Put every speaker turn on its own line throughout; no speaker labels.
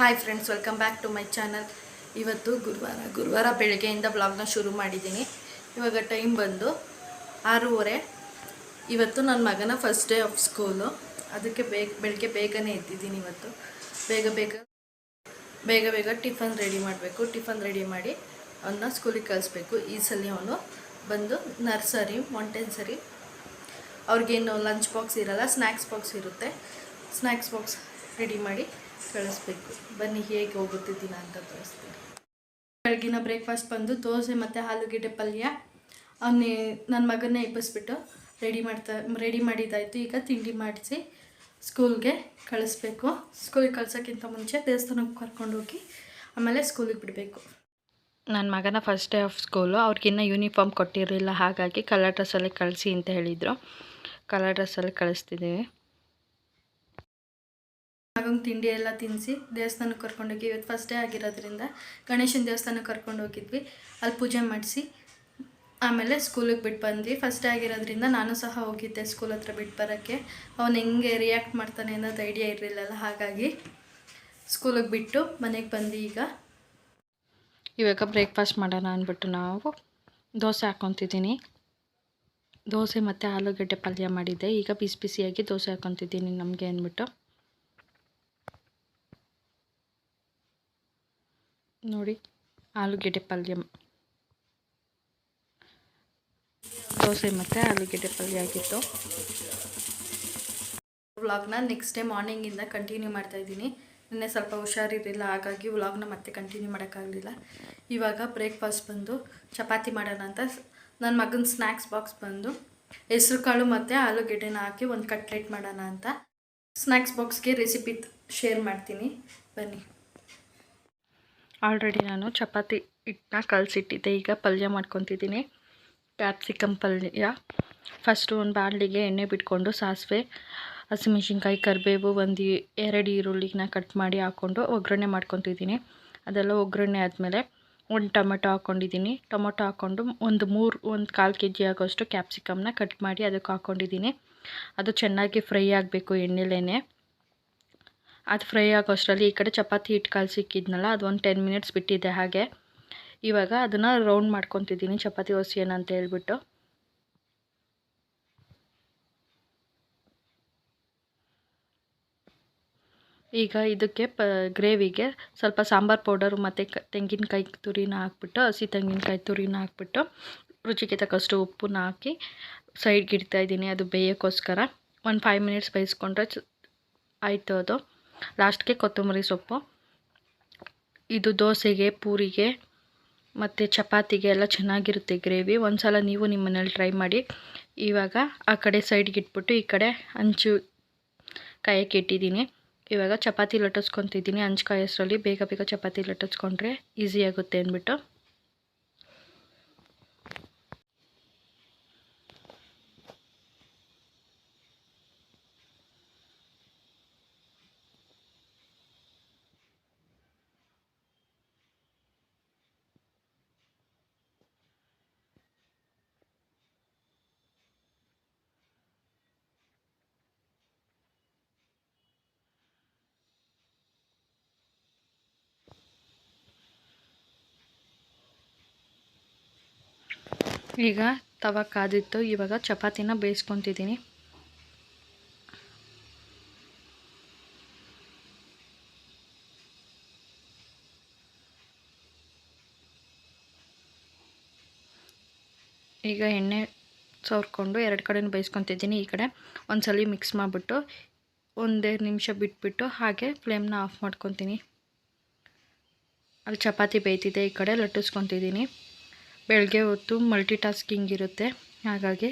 Hi friends welcome back to my channel ಇವತ್ತು ಗುರುವಾರ ಗುರುವಾರ ಬೆಳಗ್ಗೆಯಿಂದ ಬ್ಲಾಗ್ನ ಶುರು ಮಾಡಿದ್ದೀನಿ. ಇವಾಗ ಟೈಮ್ ಬಂದು ಆರೂವರೆ. ಇವತ್ತು ನನ್ನ ಮಗನ ಫಸ್ಟ್ ಡೇ ಆಫ್ ಸ್ಕೂಲು ಅದಕ್ಕೆ ಬೇಗ ಬೆಳಗ್ಗೆ ಬೇಗನೆ ಎದ್ದಿದ್ದೀನಿ ಇವತ್ತು. ಬೇಗ ಬೇಗ ಬೇಗ ಬೇಗ ಟಿಫನ್ ರೆಡಿ ಮಾಡಬೇಕು. ಟಿಫನ್ ರೆಡಿ ಮಾಡಿ ಅವನ್ನ ಸ್ಕೂಲಿಗೆ ಕಳಿಸ್ಬೇಕು. ಈ ಸಲ ಅವನು ಬಂದು ನರ್ಸರಿ ಮೊಂಟೆನ್ಸರಿ ಅವ್ರಿಗೇನು ಲಂಚ್ ಬಾಕ್ಸ್ ಇರಲ್ಲ ಸ್ನ್ಯಾಕ್ಸ್ ಬಾಕ್ಸ್ ಇರುತ್ತೆ. ಸ್ನ್ಯಾಕ್ಸ್ ಬಾಕ್ಸ್ ರೆಡಿ ಮಾಡಿ ಕಳಿಸ್ಬೇಕು. ಬನ್ನಿ, ಹೇಗೆ ಹೋಗುತ್ತೆ ದಿನ ಅಂತ ತೋರಿಸ್ತೀನಿ. ಬೆಳಗಿನ ಬ್ರೇಕ್ಫಾಸ್ಟ್ ಬಂದು ದೋಸೆ ಮತ್ತು ಆಲೂಗೆಡ್ಡೆ ಪಲ್ಯ. ಅವನೇ ನನ್ನ ಮಗನ್ನೇ ಎಬ್ಬಿಸ್ಬಿಟ್ಟು ರೆಡಿ ಮಾಡ್ತಾ ರೆಡಿ ಮಾಡಿದ್ದಾಯಿತು. ಈಗ ತಿಂಡಿ ಮಾಡಿಸಿ ಸ್ಕೂಲ್ಗೆ ಕಳಿಸ್ಬೇಕು. ಸ್ಕೂಲಿಗೆ ಕಳ್ಸೋಕ್ಕಿಂತ ಮುಂಚೆ ದೇವಸ್ಥಾನಕ್ಕೆ ಕರ್ಕೊಂಡೋಗಿ ಆಮೇಲೆ ಸ್ಕೂಲಿಗೆ ಬಿಡಬೇಕು.
ನನ್ನ ಮಗನ ಫಸ್ಟ್ ಡೇ ಆಫ್ ಸ್ಕೂಲು ಅವ್ರಿಗಿನ್ನ ಯೂನಿಫಾರ್ಮ್ ಕೊಟ್ಟಿರಲಿಲ್ಲ. ಹಾಗಾಗಿ ಕಲರ್ ಡ್ರೆಸ್ಸಲ್ಲಿ ಕಳಿಸಿ ಅಂತ ಹೇಳಿದರು. ಕಲರ್ ಡ್ರೆಸ್ಸಲ್ಲಿ ಕಳಿಸ್ತಿದ್ದೀವಿ
ಮಗಂಗೆ ತಿಂಡಿ ಎಲ್ಲ ತಿನ್ನಿಸಿ ದೇವಸ್ಥಾನಕ್ಕೆ ಕರ್ಕೊಂಡೋಗಿ ಇವತ್ತು ಫಸ್ಟ್ ಡೇ ಆಗಿರೋದ್ರಿಂದ ಗಣೇಶನ ದೇವಸ್ಥಾನಕ್ಕೆ ಕರ್ಕೊಂಡು ಹೋಗಿದ್ವಿ. ಅಲ್ಲಿ ಪೂಜೆ ಮಾಡಿಸಿ ಆಮೇಲೆ ಸ್ಕೂಲಿಗೆ ಬಿಟ್ಟು ಬಂದ್ವಿ. ಫಸ್ಟ್ ಆಗಿರೋದ್ರಿಂದ ನಾನು ಸಹ ಹೋಗಿದ್ದೆ ಸ್ಕೂಲ್ ಹತ್ರ ಬಿಟ್ಟು ಬರೋಕ್ಕೆ. ಅವನು ಹೆಂಗೆ ರಿಯಾಕ್ಟ್ ಮಾಡ್ತಾನೆ ಅನ್ನೋದು ಐಡಿಯಾ ಇರಲಿಲ್ಲಲ್ಲ ಹಾಗಾಗಿ ಸ್ಕೂಲಿಗೆ ಬಿಟ್ಟು ಮನೆಗೆ ಬಂದು ಈಗ.
ಇವಾಗ ಬ್ರೇಕ್ಫಾಸ್ಟ್ ಮಾಡೋಣ ಅಂದ್ಬಿಟ್ಟು ನಾವು ದೋಸೆ ಹಾಕ್ಕೊತಿದ್ದೀನಿ ದೋಸೆ ಮತ್ತು ಆಲೂಗಡ್ಡೆ ಪಲ್ಯ ಮಾಡಿದ್ದೆ. ಈಗ ಬಿಸಿ ಬಿಸಿಯಾಗಿ ದೋಸೆ ಹಾಕೊತಿದ್ದೀನಿ ನಮಗೆ ಅಂದ್ಬಿಟ್ಟು. ನೋಡಿ, ಆಲೂಗೆಡ್ಡೆ ಪಲ್ಯ. ದೋಸೆ ಮತ್ತು ಆಲೂಗೆಡ್ಡೆ ಪಲ್ಯ ಆಗಿತ್ತು.
ವ್ಲಾಗ್ನ ನೆಕ್ಸ್ಟ್ ಡೇ ಮಾರ್ನಿಂಗಿಂದ ಕಂಟಿನ್ಯೂ ಮಾಡ್ತಾ ಇದ್ದೀನಿ. ನಿನ್ನೆ ಸ್ವಲ್ಪ ಹುಷಾರಿರಲಿಲ್ಲ, ಹಾಗಾಗಿ ವ್ಲಾಗ್ನ ಮತ್ತೆ ಕಂಟಿನ್ಯೂ ಮಾಡೋಕ್ಕಾಗಲಿಲ್ಲ. ಇವಾಗ ಬ್ರೇಕ್ಫಾಸ್ಟ್ ಬಂದು ಚಪಾತಿ ಮಾಡೋಣ ಅಂತ ನನ್ನ ಮಗನ ಸ್ನ್ಯಾಕ್ಸ್ ಬಾಕ್ಸ್ ಬಂದು ಹೆಸ್ರು ಕಾಳು ಮತ್ತು ಆಲೂಗೆಡ್ಡೆನ ಹಾಕಿ ಒಂದು ಕಟ್ಲೆಟ್ ಮಾಡೋಣ ಅಂತ. ಸ್ನ್ಯಾಕ್ಸ್ ಬಾಕ್ಸ್ಗೆ ರೆಸಿಪಿ ಶೇರ್ ಮಾಡ್ತೀನಿ. ಬನ್ನಿ.
ಆಲ್ರೆಡಿ ನಾನು ಚಪಾತಿ ಹಿಟ್ಟನ್ನ ಕಲಸಿಟ್ಟಿದ್ದೆ. ಈಗ ಪಲ್ಯ ಮಾಡ್ಕೊತಿದ್ದೀನಿ. ಕ್ಯಾಪ್ಸಿಕಮ್ ಪಲ್ಯ. ಫಸ್ಟು ಒಂದು ಬಾಣಲಿಗೆ ಎಣ್ಣೆ ಬಿಟ್ಕೊಂಡು ಸಾಸಿವೆ, ಹಸಿಮೆಣ್ಸಿನ್ಕಾಯಿ, ಕರಿಬೇವು ಒಂದು ಎರಡು ಈರುಳ್ಳಿನ ಕಟ್ ಮಾಡಿ ಹಾಕ್ಕೊಂಡು ಒಗ್ಗರಣೆ ಮಾಡ್ಕೊತಿದ್ದೀನಿ. ಅದೆಲ್ಲ ಒಗ್ಗರಣೆ ಆದಮೇಲೆ ಒಂದು ಟೊಮೆಟೊ ಹಾಕ್ಕೊಂಡಿದ್ದೀನಿ ಟೊಮೊಟೊ ಹಾಕ್ಕೊಂಡು ಒಂದು ಮೂರು, ಒಂದು ಕಾಲು ಕೆ ಜಿ ಆಗೋಷ್ಟು ಕ್ಯಾಪ್ಸಿಕಮ್ನ ಕಟ್ ಮಾಡಿ ಅದಕ್ಕೆ ಹಾಕ್ಕೊಂಡಿದ್ದೀನಿ ಅದು ಚೆನ್ನಾಗಿ ಫ್ರೈ ಆಗಬೇಕು ಎಣ್ಣೆಲೇ ಅದು ಫ್ರೈ ಆಗೋಷ್ಟರಲ್ಲಿ ಈ ಕಡೆ ಚಪಾತಿ ಹಿಟ್ಟು ಕಲಸಿಕ್ಕಿದ್ನಲ್ಲ ಅದು ಒಂದು ಟೆನ್ ಮಿನಿಟ್ಸ್ ಬಿಟ್ಟಿದ್ದೆ ಹಾಗೆ. ಇವಾಗ ಅದನ್ನು ರೌಂಡ್ ಮಾಡ್ಕೊತಿದ್ದೀನಿ, ಚಪಾತಿ ಒಸಿಯನ್ ಅಂತ ಹೇಳ್ಬಿಟ್ಟು. ಈಗ ಇದಕ್ಕೆ ಪ, ಗ್ರೇವಿಗೆ ಸ್ವಲ್ಪ ಸಾಂಬಾರು ಪೌಡರು ಮತ್ತು ಕ, ತೆಂಗಿನಕಾಯಿ ತುರಿನ ಹಾಕ್ಬಿಟ್ಟು, ಹಸಿ ತೆಂಗಿನಕಾಯಿ ತುರಿನ ಹಾಕ್ಬಿಟ್ಟು, ರುಚಿಗೆ ತಕ್ಕಷ್ಟು ಉಪ್ಪನ್ನ ಹಾಕಿ ಸೈಡ್ಗೆ ಇಡ್ತಾಯಿದ್ದೀನಿ ಅದು ಬೇಯೋಕ್ಕೋಸ್ಕರ. ಒಂದು ಫೈವ್ ಮಿನಿಟ್ಸ್ ಬೇಯಿಸ್ಕೊಂಡ್ರೆ ಆಯಿತು ಅದು. ಲಾಸ್ಟ್ಗೆ ಕೊತ್ತಂಬರಿ ಸೊಪ್ಪು. ಇದು ದೋಸೆಗೆ, ಪೂರಿಗೆ ಮತ್ತು ಚಪಾತಿಗೆ ಎಲ್ಲ ಚೆನ್ನಾಗಿರುತ್ತೆ ಗ್ರೇವಿ. ಒಂದು ಸಲ ನೀವು ನಿಮ್ಮ ಮನೇಲಿ ಟ್ರೈ ಮಾಡಿ. ಇವಾಗ ಆ ಕಡೆ ಸೈಡ್ಗೆ ಇಟ್ಬಿಟ್ಟು ಈ ಕಡೆ ಹಂಚು ಕಾಯಕ್ಕೆ ಇಟ್ಟಿದ್ದೀನಿ ಇವಾಗ ಚಪಾತಿ ಲಟ್ಟಿಸ್ಕೊತಿದ್ದೀನಿ. ಹಂಚು ಕಾಯಿಸ್ರಲ್ಲಿ ಬೇಗ ಬೇಗ ಚಪಾತಿ ಲಟ್ಟಿಸ್ಕೊಂಡ್ರೆ ಈಸಿ ಆಗುತ್ತೆ ಅಂದ್ಬಿಟ್ಟು. ಈಗ ತವ ಕಾದಿತ್ತು. ಇವಾಗ ಚಪಾತಿನ ಬೇಯಿಸ್ಕೊತಿದ್ದೀನಿ. ಈಗ ಎಣ್ಣೆ ಸವರ್ಕೊಂಡು ಎರಡು ಕಡೆನೂ ಬೇಯಿಸ್ಕೊತಿದ್ದೀನಿ ಈ ಕಡೆ. ಒಂದ್ಸಲ ಮಿಕ್ಸ್ ಮಾಡಿಬಿಟ್ಟು ಒಂದೆರಡು ನಿಮಿಷ ಬಿಟ್ಬಿಟ್ಟು ಹಾಗೆ ಫ್ಲೇಮ್ನ ಆಫ್ ಮಾಡ್ಕೊತೀನಿ. ಅಲ್ಲಿ ಚಪಾತಿ ಬೇಯ್ತಿದೆ ಈ ಕಡೆ, ಲಟ್ಟಿಸ್ಕೊತಿದ್ದೀನಿ. ಬೆಳಗ್ಗೆ ಹೊತ್ತು ಮಲ್ಟಿ ಟಾಸ್ಕಿಂಗ್ ಇರುತ್ತೆ. ಹಾಗಾಗಿ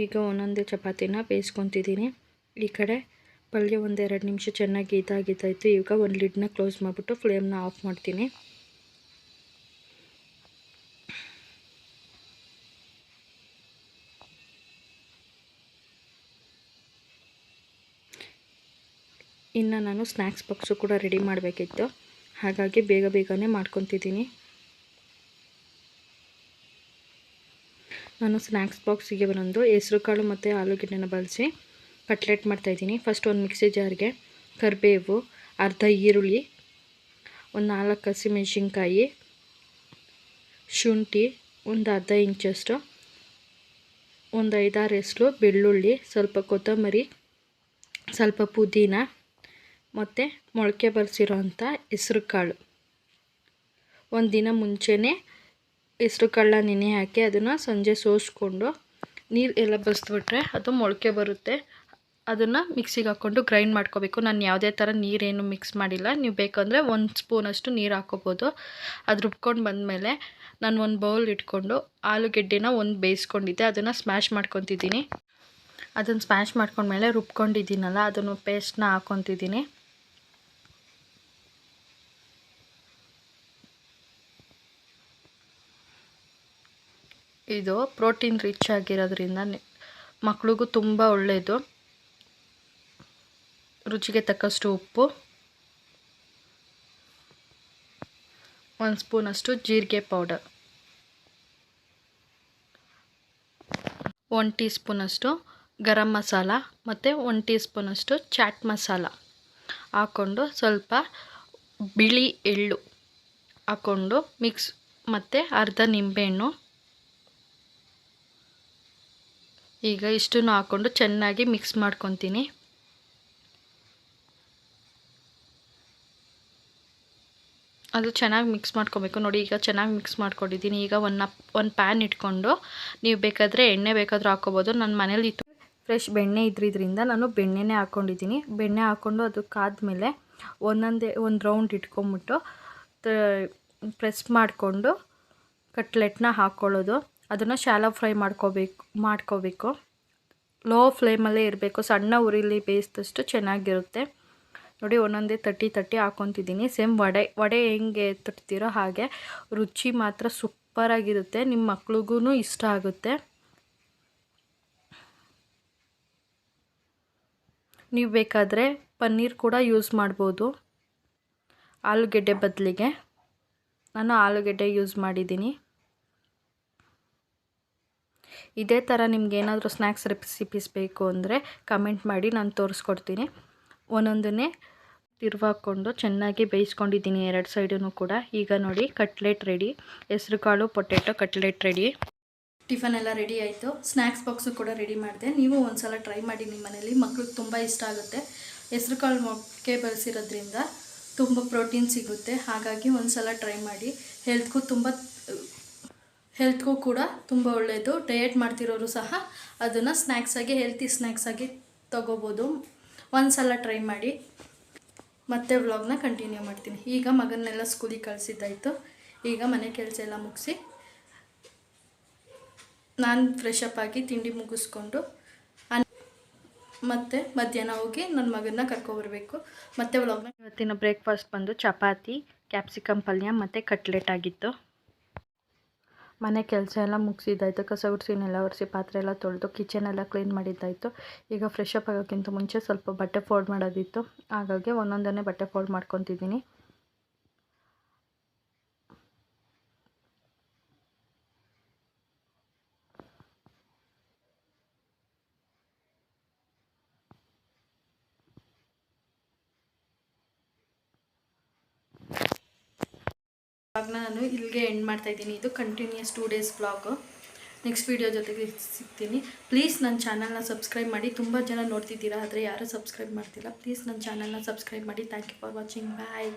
ಈಗ ಒಂದೊಂದೇ ಚಪಾತಿನ ಬೇಯಿಸ್ಕೊತಿದ್ದೀನಿ. ಈ ಕಡೆ ಪಲ್ಯ ಒಂದೆರಡು ನಿಮಿಷ ಚೆನ್ನಾಗಿ ಇದಾಗಿದ್ದಾಯಿತು. ಈಗ ಒಂದು ಲಿಡ್ನ ಕ್ಲೋಸ್ ಮಾಡಿಬಿಟ್ಟು ಫ್ಲೇಮ್ನ ಆಫ್ ಮಾಡ್ತೀನಿ. ಇನ್ನು ನಾನು ಸ್ನ್ಯಾಕ್ಸ್ ಬಾಕ್ಸು ಕೂಡ ರೆಡಿ ಮಾಡಬೇಕಿತ್ತು. ಹಾಗಾಗಿ ಬೇಗ ಬೇಗನೆ ಮಾಡ್ಕೊತಿದ್ದೀನಿ. ನಾನು ಸ್ನ್ಯಾಕ್ಸ್ ಬಾಕ್ಸಿಗೆ ಒಂದು ಹೆಸ್ರು ಕಾಳು ಮತ್ತು ಆಲೂಗೆಡ್ಡೆನ ಬಳಸಿ ಕಟ್ಲೆಟ್ ಮಾಡ್ತಾಯಿದ್ದೀನಿ ಫಸ್ಟ್ ಒಂದು ಮಿಕ್ಸಿ ಜಾರಿಗೆ ಕರಿಬೇವು, ಅರ್ಧ ಈರುಳ್ಳಿ, ಒಂದು ನಾಲ್ಕು ಹಸಿಮೆಣ್ಸಿನ್ಕಾಯಿ, ಶುಂಠಿ, ಒಂದು ಅರ್ಧ ಇಂಚಷ್ಟು, ಒಂದು ಐದಾರು ಹೆಸರು ಬೆಳ್ಳುಳ್ಳಿ, ಸ್ವಲ್ಪ ಕೊತ್ತಂಬರಿ, ಸ್ವಲ್ಪ ಪುದೀನ ಮತ್ತು ಮೊಳಕೆ ಬರೆಸಿರೋ ಅಂಥ ಹೆಸ್ರು ಕಾಳು. ಒಂದು ದಿನ ಮುಂಚೆನೇ ಹೆಸ್ರು ಕಳ್ಳ ನೆನೆ ಹಾಕಿ ಅದನ್ನು ಸಂಜೆ ಸೋಸ್ಕೊಂಡು ನೀರು ಎಲ್ಲ ಬಸ್ದುಬಿಟ್ರೆ ಅದು ಮೊಳಕೆ ಬರುತ್ತೆ. ಅದನ್ನು ಮಿಕ್ಸಿಗೆ ಹಾಕ್ಕೊಂಡು ಗ್ರೈಂಡ್ ಮಾಡ್ಕೋಬೇಕು. ನಾನು ಯಾವುದೇ ಥರ ನೀರೇನು ಮಿಕ್ಸ್ ಮಾಡಿಲ್ಲ. ನೀವು ಬೇಕಂದರೆ ಒಂದು ಸ್ಪೂನಷ್ಟು ನೀರು ಹಾಕೋಬೋದು ಅದು ರುಬ್ಕೊಂಡು ಬಂದಮೇಲೆ ನಾನು ಒಂದು ಬೌಲ್ ಇಟ್ಕೊಂಡು ಆಲೂಗೆಡ್ಡೆನ ಒಂದು ಬೇಯಿಸ್ಕೊಂಡಿದ್ದೆ. ಅದನ್ನು ಸ್ಮ್ಯಾಶ್ ಮಾಡ್ಕೊತಿದ್ದೀನಿ. ಅದನ್ನು ಸ್ಮ್ಯಾಶ್ ಮಾಡ್ಕೊಂಡ್ಮೇಲೆ ರುಬ್ಕೊಂಡಿದ್ದೀನಲ್ಲ, ಅದನ್ನು ಪೇಸ್ಟ್ನ ಹಾಕ್ಕೊತಿದ್ದೀನಿ. ಇದು ಪ್ರೋಟೀನ್ ರಿಚ್ ಆಗಿರೋದ್ರಿಂದ ಮಕ್ಳಿಗೂ ತುಂಬ ಒಳ್ಳೆಯದು ರುಚಿಗೆ ತಕ್ಕಷ್ಟು ಉಪ್ಪು. ಒಂದು ಸ್ಪೂನಷ್ಟು ಜೀರಿಗೆ ಪೌಡರ್. ಒನ್ ಟೀ ಸ್ಪೂನಷ್ಟು ಗರಂ ಮಸಾಲ ಮತ್ತು ಒನ್ ಟೀ ಸ್ಪೂನಷ್ಟು ಚಾಟ್ ಮಸಾಲ ಹಾಕ್ಕೊಂಡು ಸ್ವಲ್ಪ ಬಿಳಿ ಎಳ್ಳು ಹಾಕ್ಕೊಂಡು ಮಿಕ್ಸ್ ಮತ್ತು ಅರ್ಧ ನಿಂಬೆಹಣ್ಣು ಈಗ ಇಷ್ಟನ್ನು ಹಾಕ್ಕೊಂಡು ಚೆನ್ನಾಗಿ ಮಿಕ್ಸ್ ಮಾಡ್ಕೊತೀನಿ. ಅದು ಚೆನ್ನಾಗಿ ಮಿಕ್ಸ್ ಮಾಡ್ಕೊಬೇಕು. ನೋಡಿ, ಈಗ ಚೆನ್ನಾಗಿ ಮಿಕ್ಸ್ ಮಾಡ್ಕೊಂಡಿದ್ದೀನಿ. ಈಗ ಒಂದು ಒಂದು ಪ್ಯಾನ್ ಇಟ್ಕೊಂಡು ನೀವು ಬೇಕಾದರೆ ಎಣ್ಣೆ ಬೇಕಾದರೂ ಹಾಕ್ಕೋಬೋದು. ನನ್ನ ಮನೇಲಿ ಇತ್ತು ಫ್ರೆಶ್ ಬೆಣ್ಣೆ ಇದ್ರಿದ್ರಿಂದ ನಾನು ಬೆಣ್ಣೆನೇ ಹಾಕ್ಕೊಂಡಿದ್ದೀನಿ ಬೆಣ್ಣೆ ಹಾಕ್ಕೊಂಡು ಅದು ಕಾದ್ಮೇಲೆ ಒಂದೊಂದೇ, ಒಂದು ರೌಂಡ್ ಇಟ್ಕೊಂಬಿಟ್ಟು ಪ್ರೆಸ್ ಮಾಡಿಕೊಂಡು ಕಟ್ಲೆಟ್ನ ಹಾಕ್ಕೊಳ್ಳೋದು ಅದನ್ನು ಶಾಲೋ ಫ್ರೈ ಮಾಡ್ಕೋಬೇಕು ಮಾಡ್ಕೋಬೇಕು. ಲೋ ಫ್ಲೇಮಲ್ಲೇ ಇರಬೇಕು. ಸಣ್ಣ ಉರಿಲಿ ಬೇಯಿಸಿದಷ್ಟು ಚೆನ್ನಾಗಿರುತ್ತೆ. ನೋಡಿ ಒಂದೊಂದೇ ತಟ್ಟಿ ತಟ್ಟಿ ಹಾಕೊತಿದ್ದೀನಿ. ಸೇಮ್ ವಡೆ ವಡೆ ಹೆಂಗೆ ತಟ್ತಿರೋ ಹಾಗೆ ರುಚಿ ಮಾತ್ರ ಸೂಪರಾಗಿರುತ್ತೆ ನಿಮ್ಮ ಮಕ್ಳಿಗೂ ಇಷ್ಟ ಆಗುತ್ತೆ. ನೀವು ಬೇಕಾದರೆ ಪನ್ನೀರ್ ಕೂಡ ಯೂಸ್ ಮಾಡ್ಬೋದು. ಆಲೂಗೆಡ್ಡೆ ಬದಲಿಗೆ. ನಾನು ಆಲೂಗೆಡ್ಡೆ ಯೂಸ್ ಮಾಡಿದ್ದೀನಿ. ಇದೇ ಥರ ನಿಮ್ಗೆ ಏನಾದರೂ ಸ್ನ್ಯಾಕ್ಸ್ ರೆಸಿಪೀಸ್ ಬೇಕು ಅಂದರೆ ಕಮೆಂಟ್ ಮಾಡಿ, ನಾನು ತೋರಿಸ್ಕೊಡ್ತೀನಿ. ಒಂದೊಂದನ್ನೇ ತಿರುವಾಕೊಂಡು ಚೆನ್ನಾಗಿ ಬೇಯಿಸ್ಕೊಂಡಿದ್ದೀನಿ ಎರಡು ಸೈಡೂ ಕೂಡ. ಈಗ ನೋಡಿ ಕಟ್ಲೆಟ್ ರೆಡಿ ಹೆಸ್ರು ಕಾಳು ಪೊಟೆಟೊ ಕಟ್ಲೆಟ್ ರೆಡಿ
ಟಿಫನ್ ಎಲ್ಲ ರೆಡಿ ಆಯಿತು. ಸ್ನ್ಯಾಕ್ಸ್ ಬಾಕ್ಸು ಕೂಡ ರೆಡಿ ಮಾಡಿದೆ. ನೀವು ಒಂದ್ಸಲ ಟ್ರೈ ಮಾಡಿ ನಿಮ್ಮ ಮನೇಲಿ. ಮಕ್ಳಿಗೆ ತುಂಬ ಇಷ್ಟ ಆಗುತ್ತೆ. ಹೆಸ್ರು ಕಾಳು ಮೊಕ್ಕೆ ಬಳಸಿರೋದ್ರಿಂದ ತುಂಬ ಪ್ರೋಟೀನ್ ಸಿಗುತ್ತೆ. ಹಾಗಾಗಿ ಒಂದ್ಸಲ ಟ್ರೈ ಮಾಡಿ. ಹೆಲ್ತ್ಗೂ ತುಂಬ ಹೆಲ್ತ್ಗೂ ಕೂಡ ತುಂಬ ಒಳ್ಳೆಯದು ಡಯಟ್ ಮಾಡ್ತಿರೋರು ಸಹ ಅದನ್ನು ಸ್ನ್ಯಾಕ್ಸಾಗಿ ಹೆಲ್ತಿ ಸ್ನ್ಯಾಕ್ಸಾಗಿ ತೊಗೋಬೋದು. ಒಂದು ಸಲ ಟ್ರೈ ಮಾಡಿ ಮತ್ತೆ ವ್ಲಾಗ್ನ ಕಂಟಿನ್ಯೂ ಮಾಡ್ತೀನಿ. ಈಗ ಮಗನ್ನೆಲ್ಲ ಸ್ಕೂಲಿಗೆ ಕಳಿಸಿದ್ದಾಯಿತು. ಈಗ ಮನೆ ಕೆಲಸ ಎಲ್ಲ ಮುಗಿಸಿ ನಾನು ಫ್ರೆಶ್ ಅಪ್ ಆಗಿ ತಿಂಡಿ ಮುಗಿಸ್ಕೊಂಡು ಮತ್ತೆ ಮಧ್ಯಾಹ್ನ ಹೋಗಿ ನನ್ನ ಮಗನ್ನ ಕರ್ಕೊಬರ್ಬೇಕು ಮತ್ತೆ
ಇವತ್ತಿನ ಬ್ರೇಕ್ಫಾಸ್ಟ್ ಬಂದು ಚಪಾತಿ ಕ್ಯಾಪ್ಸಿಕಮ್ ಪಲ್ಯ ಮತ್ತು ಕಟ್ಲೆಟ್ ಆಗಿತ್ತು. ಮನೆ ಕೆಲಸ ಎಲ್ಲ ಮುಗಿಸಿದ್ದಾಯಿತು. ಕಸ ಗುಡಿಸಿ ನೆಲ ಒರೆಸಿ ಪಾತ್ರೆ ಎಲ್ಲ ತೊಳೆದು ಕಿಚನ್ ಎಲ್ಲ ಕ್ಲೀನ್ ಮಾಡಿದ್ದಾಯಿತು. ಈಗ ಫ್ರೆಶ್ ಅಪ್ ಆಗೋಕ್ಕಿಂತ ಮುಂಚೆ ಸ್ವಲ್ಪ ಬಟ್ಟೆ ಫೋಲ್ಡ್ ಮಾಡೋದಿತ್ತು. ಹಾಗಾಗಿ ಒಂದೊಂದನ್ನೇ ಬಟ್ಟೆ ಫೋಲ್ಡ್ ಮಾಡ್ಕೊತಿದ್ದೀನಿ.
ವ್ಲಾಗ್ನ ನಾನು ಇಲ್ಲಿಗೆ ಎಂಡ್ ಮಾಡ್ತಾ ಇದ್ದೀನಿ. ಇದು continues two days blog next video ಜೊತೆಗೆ ಸಿಗ್ತೀನಿ. ಪ್ಲೀಸ್ ನನ್ನ ಚಾನಲ್ನ ಸಬ್ಸ್ಕ್ರೈಬ್ ಮಾಡಿ. ತುಂಬ ಜನ ನೋಡ್ತಿದ್ದೀರಾ, ಆದರೆ ಯಾರೂ ಸಬ್ಸ್ಕ್ರೈಬ್ ಮಾಡ್ತಿಲ್ಲ. ಪ್ಲೀಸ್ ನನ್ನ ಚಾನಲ್ನ ಸಬ್ಸ್ಕ್ರೈಬ್ ಮಾಡಿ. Thank you for watching bye